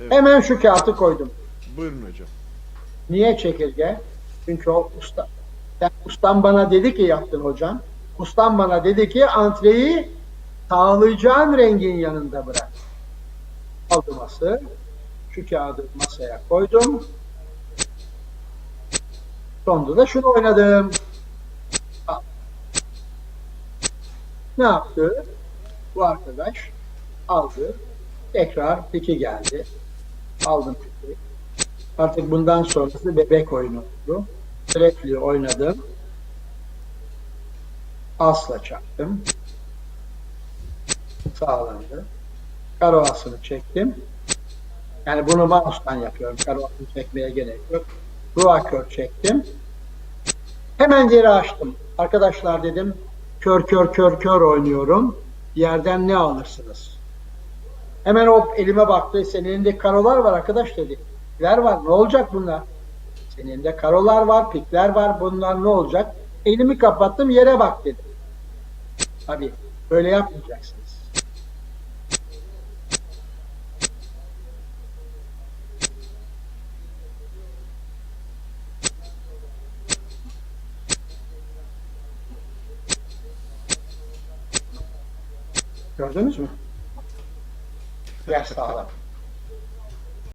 Evet. Hemen şu kağıtı koydum. Buyurun hocam. Niye çekirge? Çünkü o usta, sen, ustam bana dedi ki yaptın hocam. Ustam bana dedi ki antreyi sağlayacağın rengin yanında bırak. Aldım ası. Şu kağıdı masaya koydum. Sonunda da şunu oynadım. Ne yaptı? Bu arkadaş aldı. Tekrar piki geldi. Aldım piki. Artık bundan sonrası bebek oyunu oldu. Sürekli oynadım. Asla çaktım. Sağlandı. Karoasını çektim. Yani bunu mouse'dan yapıyorum. Karoasını çekmeye gerek yok. Ruakör çektim. Hemen geri açtım. Arkadaşlar dedim kör kör kör kör oynuyorum. Yerden ne alırsınız? Hemen o elime baktı. Senin elinde karolar var arkadaş dedi. Pikler var. Ne olacak bunlar? Senin elinde karolar var, pikler var. Bunlar ne olacak? Elimi kapattım yere bak dedim. Tabii böyle yapmayacaksınız. Gördünüz mü? hyvästä talvesta